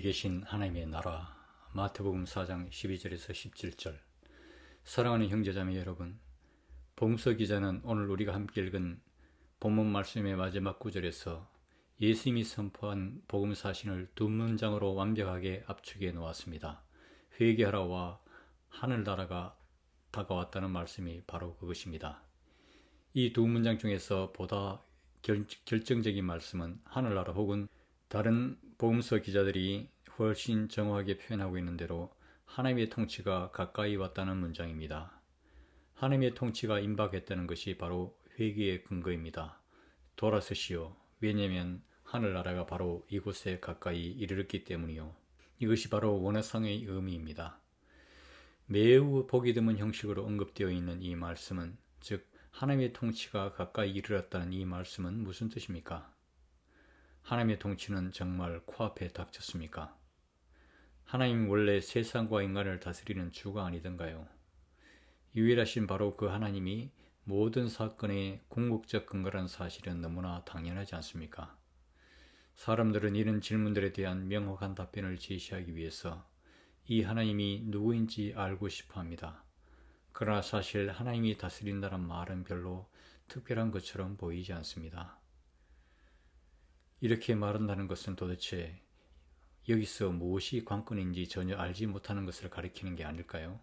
계신 하나님의 나라 마태복음 4장 12절에서 17절 사랑하는 형제자매 여러분 봉서 기자는 오늘 우리가 함께 읽은 본문 말씀의 마지막 구절에서 예수님이 선포한 복음 사신을 두 문장으로 완벽하게 압축해 놓았습니다. 회개하라와 하늘나라가 다가왔다는 말씀이 바로 그것입니다. 이 두 문장 중에서 보다 결, 결정적인 말씀은 하늘나라 혹은 다른 복음서 기자들이 훨씬 정확하게 표현하고 있는 대로 하나님의 통치가 가까이 왔다는 문장입니다. 하나님의 통치가 임박했다는 것이 바로 회개의 근거입니다. 돌아서시오. 왜냐하면 하늘나라가 바로 이곳에 가까이 이르렀기 때문이요. 이것이 바로 원어상의 의미입니다. 매우 보기 드문 형식으로 언급되어 있는 이 말씀은 즉 하나님의 통치가 가까이 이르렀다는 이 말씀은 무슨 뜻입니까? 하나님의 통치는 정말 코앞에 닥쳤습니까? 하나님 원래 세상과 인간을 다스리는 주가 아니던가요? 유일하신 바로 그 하나님이 모든 사건의 궁극적 근거란 사실은 너무나 당연하지 않습니까? 사람들은 이런 질문들에 대한 명확한 답변을 제시하기 위해서 이 하나님이 누구인지 알고 싶어 합니다. 그러나 사실 하나님이 다스린다는 말은 별로 특별한 것처럼 보이지 않습니다. 이렇게 말한다는 것은 도대체 여기서 무엇이 관건인지 전혀 알지 못하는 것을 가리키는 게 아닐까요?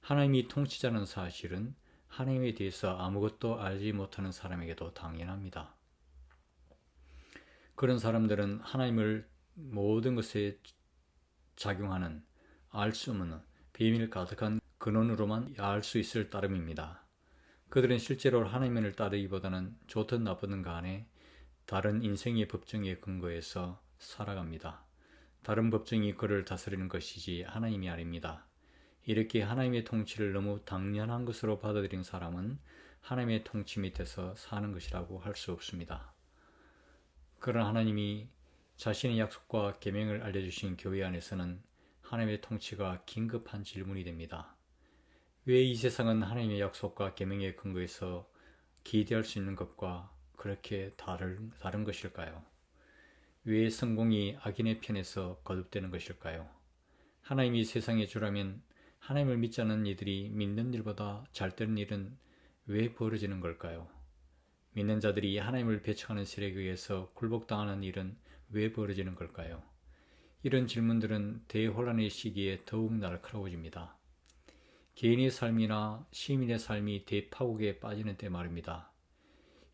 하나님이 통치자는 사실은 하나님에 대해서 아무것도 알지 못하는 사람에게도 당연합니다. 그런 사람들은 하나님을 모든 것에 작용하는 알 수 없는 비밀 가득한 근원으로만 알 수 있을 따름입니다. 그들은 실제로 하나님을 따르기보다는 좋든 나쁘든 간에 다른 인생의 법정에 근거해서 살아갑니다. 다른 법정이 그를 다스리는 것이지 하나님이 아닙니다. 이렇게 하나님의 통치를 너무 당연한 것으로 받아들인 사람은 하나님의 통치 밑에서 사는 것이라고 할 수 없습니다. 그런 하나님이 자신의 약속과 계명을 알려주신 교회 안에서는 하나님의 통치가 긴급한 질문이 됩니다. 왜 이 세상은 하나님의 약속과 계명에 근거해서 기대할 수 있는 것과 그렇게 다른, 다른 것일까요? 왜 성공이 악인의 편에서 거듭되는 것일까요? 하나님이 세상의 주라면 하나님을 믿지 않는 이들이 믿는 일보다 잘 되는 일은 왜 벌어지는 걸까요? 믿는 자들이 하나님을 배척하는 세력에 의해서 굴복당하는 일은 왜 벌어지는 걸까요? 이런 질문들은 대혼란의 시기에 더욱 날카로워집니다. 개인의 삶이나 시민의 삶이 대파국에 빠지는 때 말입니다.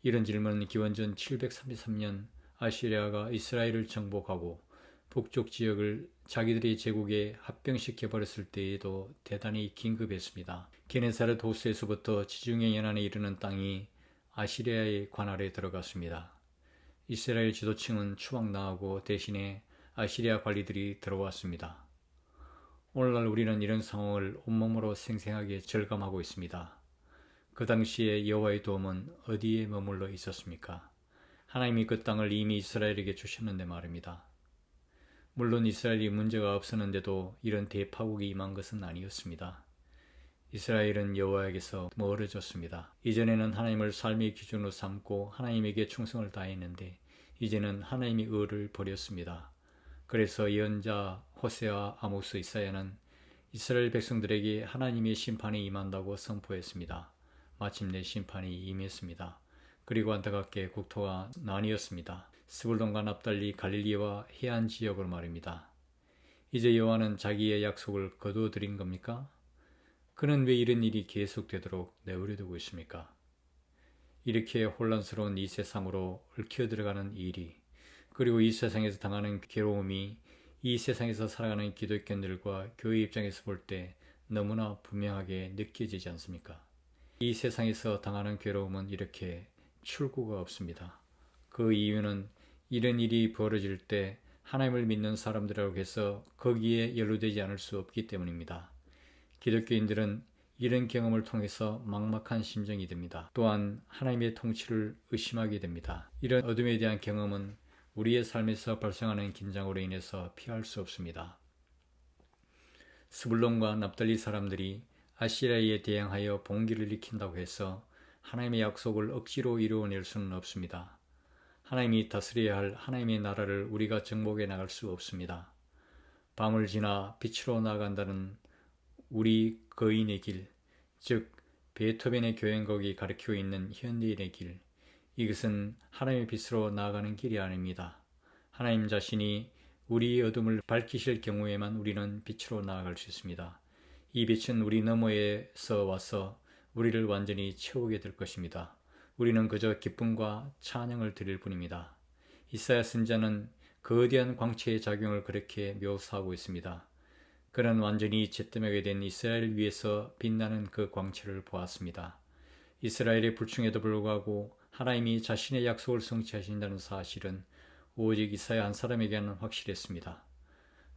이런 질문은 기원전 733년 아시리아가 이스라엘을 정복하고 북쪽 지역을 자기들의 제국에 합병시켜 버렸을 때에도 대단히 긴급했습니다. 게네사르 도스에서부터 지중해 연안에 이르는 땅이 아시리아의 관할에 들어갔습니다. 이스라엘 지도층은 추방 나하고 대신에 아시리아 관리들이 들어왔습니다. 오늘날 우리는 이런 상황을 온몸으로 생생하게 절감하고 있습니다. 그 당시에 여호와의 도움은 어디에 머물러 있었습니까? 하나님이 그 땅을 이미 이스라엘에게 주셨는데 말입니다. 물론 이스라엘이 문제가 없었는데도 이런 대파국이 임한 것은 아니었습니다. 이스라엘은 여호와에게서 멀어졌습니다. 이전에는 하나님을 삶의 기준으로 삼고 하나님에게 충성을 다했는데 이제는 하나님의 의를 버렸습니다. 그래서 예언자 호세와 아모스 이사야는 이스라엘 백성들에게 하나님의 심판이 임한다고 선포했습니다. 마침내 심판이 임했습니다. 그리고 안타깝게 국토가 나뉘었습니다. 스불론과 납달리 갈릴리와 해안 지역을 말입니다. 이제 여호와는 자기의 약속을 거두어 드린 겁니까? 그는 왜 이런 일이 계속되도록 내버려두고 있습니까? 이렇게 혼란스러운 이 세상으로 얽혀 들어가는 일이 그리고 이 세상에서 당하는 괴로움이 이 세상에서 살아가는 기독교인들과 교회 입장에서 볼 때 너무나 분명하게 느껴지지 않습니까? 이 세상에서 당하는 괴로움은 이렇게 출구가 없습니다. 그 이유는 이런 일이 벌어질 때 하나님을 믿는 사람들이라고 해서 거기에 연루되지 않을 수 없기 때문입니다. 기독교인들은 이런 경험을 통해서 막막한 심정이 됩니다. 또한 하나님의 통치를 의심하게 됩니다. 이런 어둠에 대한 경험은 우리의 삶에서 발생하는 긴장으로 인해서 피할 수 없습니다. 스불론과 납달리 사람들이 아시리아에 대항하여 봉기를 일으킨다고 해서 하나님의 약속을 억지로 이루어낼 수는 없습니다. 하나님이 다스려야 할 하나님의 나라를 우리가 정복해 나갈 수 없습니다. 밤을 지나 빛으로 나간다는 우리 거인의 길, 즉 베토벤의 교행곡이 가리키고 있는 현대인의 길, 이것은 하나님의 빛으로 나아가는 길이 아닙니다. 하나님 자신이 우리의 어둠을 밝히실 경우에만 우리는 빛으로 나아갈 수 있습니다. 이 빛은 우리 너머에서 와서 우리를 완전히 채우게 될 것입니다. 우리는 그저 기쁨과 찬양을 드릴 뿐입니다. 이사야 선자는 거대한 광채의 작용을 그렇게 묘사하고 있습니다. 그는 완전히 제뜸하게 된 이스라엘 위에서 빛나는 그 광채를 보았습니다. 이스라엘의 불충에도 불구하고 하나님이 자신의 약속을 성취하신다는 사실은 오직 이사야 한 사람에게는 확실했습니다.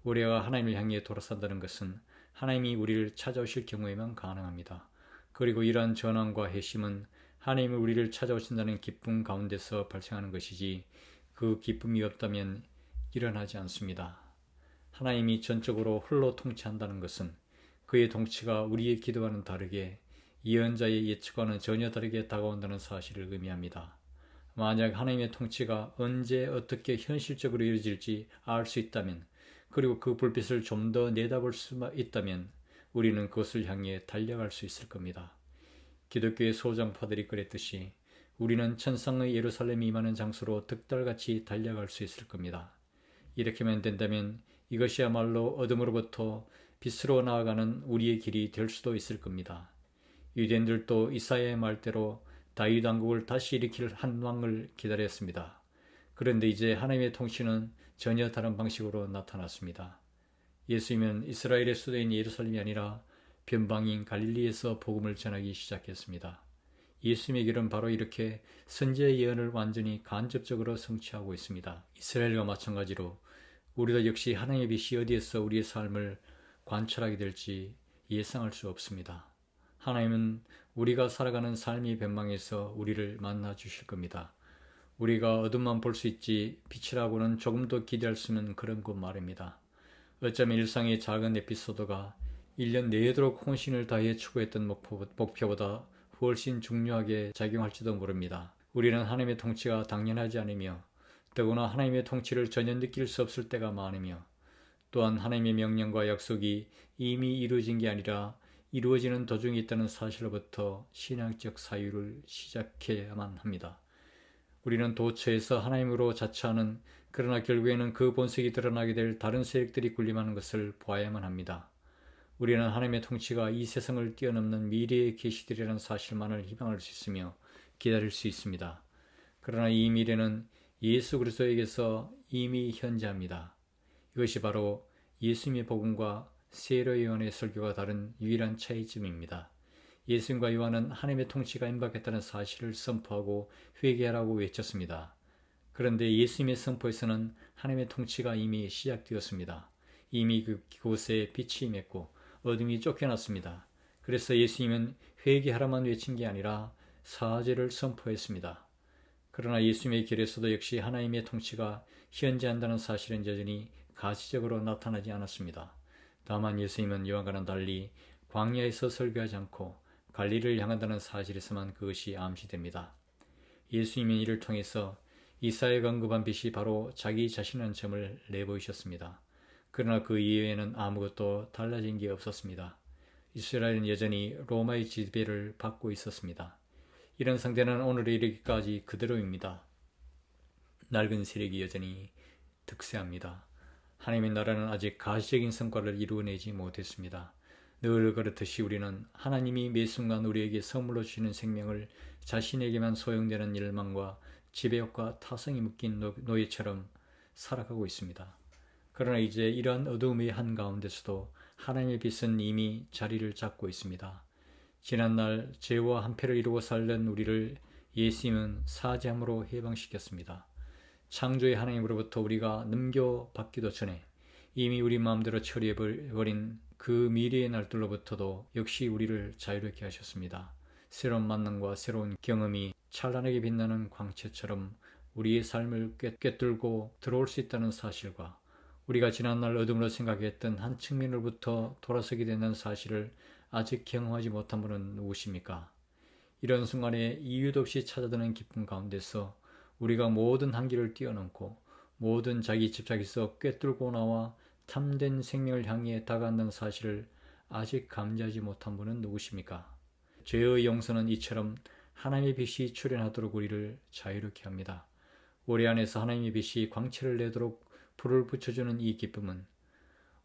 우리가 하나님을 향해 돌아선다는 것은 하나님이 우리를 찾아오실 경우에만 가능합니다. 그리고 이러한 전환과 회심은 하나님이 우리를 찾아오신다는 기쁨 가운데서 발생하는 것이지 그 기쁨이 없다면 일어나지 않습니다. 하나님이 전적으로 홀로 통치한다는 것은 그의 통치가 우리의 기도와는 다르게 예언자의 예측과는 전혀 다르게 다가온다는 사실을 의미합니다. 만약 하나님의 통치가 언제 어떻게 현실적으로 이루어질지 알 수 있다면 그리고 그 불빛을 좀 더 내다볼 수 있다면 우리는 그것을 향해 달려갈 수 있을 겁니다. 기독교의 소장파들이 그랬듯이 우리는 천상의 예루살렘이 임하는 장소로 득달같이 달려갈 수 있을 겁니다. 이렇게만 된다면 이것이야말로 어둠으로부터 빛으로 나아가는 우리의 길이 될 수도 있을 겁니다. 유대인들도 이사야의 말대로 다윗 왕국을 다시 일으킬 한 왕을 기다렸습니다. 그런데 이제 하나님의 통치는 전혀 다른 방식으로 나타났습니다. 예수님은 이스라엘의 수도인 예루살렘이 아니라 변방인 갈릴리에서 복음을 전하기 시작했습니다. 예수님의 길은 바로 이렇게 선지의 예언을 완전히 간접적으로 성취하고 있습니다. 이스라엘과 마찬가지로 우리도 역시 하나님의 빛이 어디에서 우리의 삶을 관찰하게 될지 예상할 수 없습니다. 하나님은 우리가 살아가는 삶의 변방에서 우리를 만나 주실 겁니다. 우리가 어둠만 볼 수 있지 빛이라고는 조금 더 기대할 수 있는 그런 것 말입니다. 어쩌면 일상의 작은 에피소드가 1년 내도록 혼신을 다해 추구했던 목표보다 훨씬 중요하게 작용할지도 모릅니다. 우리는 하나님의 통치가 당연하지 않으며 더구나 하나님의 통치를 전혀 느낄 수 없을 때가 많으며 또한 하나님의 명령과 약속이 이미 이루어진 게 아니라 이루어지는 도중에 있다는 사실로부터 신앙적 사유를 시작해야만 합니다. 우리는 도처에서 하나님으로 자처하는 그러나 결국에는 그 본색이 드러나게 될 다른 세력들이 군림하는 것을 보아야만 합니다. 우리는 하나님의 통치가 이 세상을 뛰어넘는 미래의 계시들이라는 사실만을 희망할 수 있으며 기다릴 수 있습니다. 그러나 이 미래는 예수 그리스도에게서 이미 현재합니다. 이것이 바로 예수님의 복음과 세로 요한의 설교가 다른 유일한 차이점입니다. 예수님과 요한은 하나님의 통치가 임박했다는 사실을 선포하고 회개하라고 외쳤습니다. 그런데 예수님의 선포에서는 하나님의 통치가 이미 시작되었습니다. 이미 그곳에 빛이 임했고 어둠이 쫓겨났습니다. 그래서 예수님은 회개하라만 외친 게 아니라 사죄를 선포했습니다. 그러나 예수님의 길에서도 역시 하나님의 통치가 현재한다는 사실은 여전히 가시적으로 나타나지 않았습니다. 다만 예수님은 요한과는 달리 광야에서 설교하지 않고 관리를 향한다는 사실에서만 그것이 암시됩니다. 예수님은 이를 통해서 이사야가 언급한 빛이 바로 자기 자신이라는 점을 내보이셨습니다. 그러나 그 이외에는 아무것도 달라진 게 없었습니다. 이스라엘은 여전히 로마의 지배를 받고 있었습니다. 이런 상태는 오늘에 이르기까지 그대로입니다. 낡은 세력이 여전히 득세합니다. 하나님의 나라는 아직 가시적인 성과를 이루어내지 못했습니다. 늘 그렇듯이 우리는 하나님이 매 순간 우리에게 선물로 주시는 생명을 자신에게만 소용되는 일망과 지배욕과 타성이 묶인 노예처럼 살아가고 있습니다. 그러나 이제 이러한 어두움의 한가운데서도 하나님의 빛은 이미 자리를 잡고 있습니다. 지난날 죄와 한패를 이루고 살던 우리를 예수님은 사죄함으로 해방시켰습니다. 창조의 하나님으로부터 우리가 넘겨받기도 전에 이미 우리 마음대로 처리해버린 그 미래의 날들로부터도 역시 우리를 자유롭게 하셨습니다. 새로운 만남과 새로운 경험이 찬란하게 빛나는 광채처럼 우리의 삶을 꿰뚫고 들어올 수 있다는 사실과 우리가 지난날 어둠으로 생각했던 한 측면으로부터 돌아서게 된다는 사실을 아직 경험하지 못한 분은 누구십니까? 이런 순간에 이유도 없이 찾아드는 기쁨 가운데서 우리가 모든 한계를 뛰어넘고 모든 자기 집착에서 꿰뚫고 나와 참된 생명을 향해 다가간다는 사실을 아직 감지하지 못한 분은 누구십니까? 죄의 용서는 이처럼 하나님의 빛이 출현하도록 우리를 자유롭게 합니다. 우리 안에서 하나님의 빛이 광채를 내도록 불을 붙여주는 이 기쁨은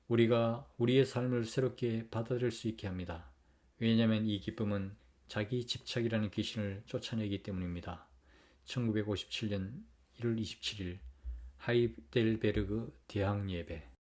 우리가 우리의 삶을 새롭게 받아들일 수 있게 합니다. 왜냐하면 이 기쁨은 자기 집착이라는 귀신을 쫓아내기 때문입니다. 1957년 1월 27일 하이델베르그 대학 예배